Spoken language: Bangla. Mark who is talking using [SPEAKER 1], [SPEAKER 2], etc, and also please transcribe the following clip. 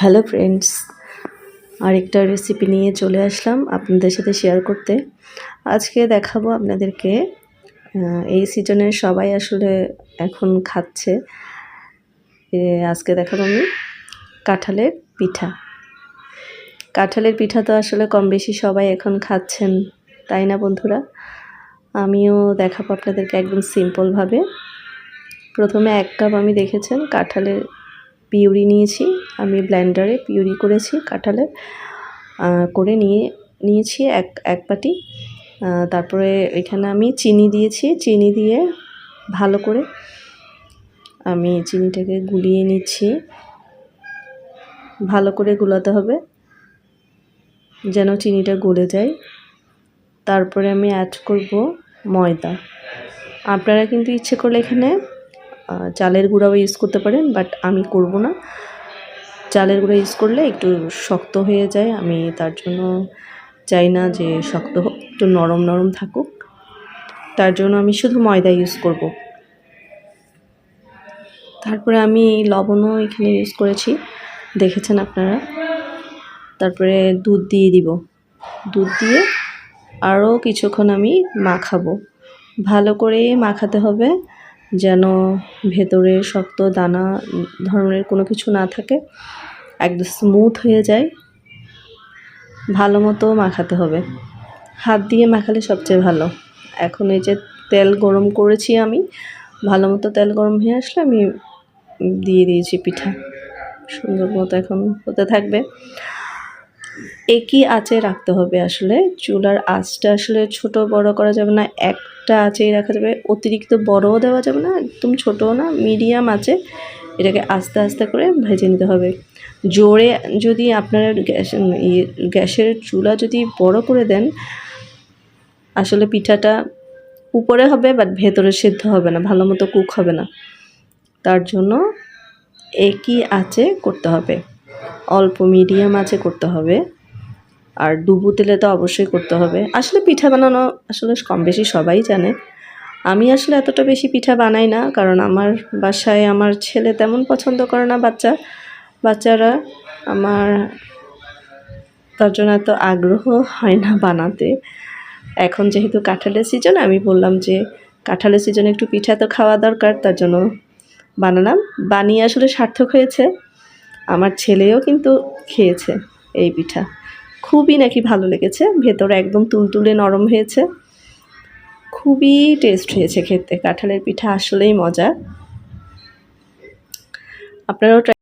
[SPEAKER 1] হ্যালো ফ্রেন্ডস, আরেকটা রেসিপি নিয়ে চলে আসলাম আপনাদের সাথে শেয়ার করতে। আজকে দেখাবো আপনাদেরকে এই সিজনে সবাই আসলে এখন খাচ্ছে। আজকে দেখাবো আমি কাঁঠালের পিঠা। কাঁঠালের পিঠা তো আসলে কম বেশি সবাই এখন খাচ্ছেন, তাই না বন্ধুরা? আমিও দেখাবো আপনাদেরকে একদম সিম্পলভাবে প্রথমে এক কাপ আমি দেখেছেন কাঁঠালের পিউরি নিয়েছি। আমি ব্ল্যান্ডারে পিউরি করেছি কাঁঠালের করে নিয়ে নিয়েছি এক এক আহ, তারপরে এখানে আমি চিনি দিয়েছি। চিনি দিয়ে ভালো করে আমি চিনিটাকে গুলিয়ে নিচ্ছি। ভালো করে গুলাতে হবে যেন চিনিটা গলে যায়। তারপরে আমি অ্যাড করব ময়দা। আপনারা কিন্তু ইচ্ছে করলে এখানে চালের গুঁড়াও ইউজ করতে পারেন বাট আমি করব না। চালের গুঁড়া ইউজ করলে একটু শক্ত হয়ে যায়, আমি তার জন্য চাই না যে শক্ত হোক, একটু নরম নরম থাকুক। তার জন্য আমি শুধু ময়দা ইউজ করব। তারপরে আমি লবণও এখানে ইউজ করেছি, দেখেছেন আপনারা। তারপরে দুধ দিয়ে দিব। দুধ দিয়ে আরও কিছুক্ষণ আমি মাখাবো। ভালো করে মাখাতে হবে। যেন ভেতরে শক্ত দানা ধরনের কোনো কিছু না থাকে, একদম স্মুথ হয়ে যায়। ভালো মতো মাখাতে হবে। হাত দিয়ে মাখালে সবচেয়ে ভালো। এখন এই যে তেল গরম করেছি আমি, ভালো মতো তেল গরম হয়ে আসলে আমি দিয়ে দিয়েছি পিঠা। সুন্দর মতো এখন হতে থাকবে। একই আঁচে রাখতে হবে আসলে। চুলার আঁচটা আসলে ছোট বড় করা যাবে না, একটা আঁচেই রাখা যাবে। অতিরিক্ত বড়ও দেওয়া যাবে না, একদম ছোটও না, মিডিয়াম আঁচে এটাকে আস্তে আস্তে করে ভেজে নিতে হবে। জোরে যদি আপনারা গ্যাস গ্যাসের চুলা যদি বড় করে দেন, আসলে পিঠাটা উপরে হবে বাট ভেতরে সেদ্ধ হবে না ভালো মতো কুক হবে না। তার জন্য একই আঁচে করতে হবে। অল্প মিডিয়াম আছে করতে হবে। আর ডুবু তেলে তো অবশ্যই করতে হবে। আসলে পিঠা বানানো আসলে কম বেশি সবাই জানে। আমি আসলে এতটা বেশি পিঠা বানাই না, কারণ আমার বাসায় আমার ছেলে তেমন পছন্দ করে না বাচ্চা। বাচ্চারা আমার, তার জন্য এত আগ্রহ হয় না বানাতে। এখন যেহেতু কাঁঠালের সিজন আমি বললাম যে কাঁঠালের সিজনে একটু পিঠা তো খাওয়া দরকার, তার জন্য বানালাম। বানিয়ে আসলে সার্থক হয়েছে। আমার ছেলেও কিন্তু খেয়েছে এই পিঠা। খুবই নাকি ভালো লেগেছে, ভেতরে একদম তুলতুলে নরম হয়েছে। খুবই টেস্ট হয়েছে খেতে, কাঁঠালের পিঠা আসলেই মজা। আপনারাও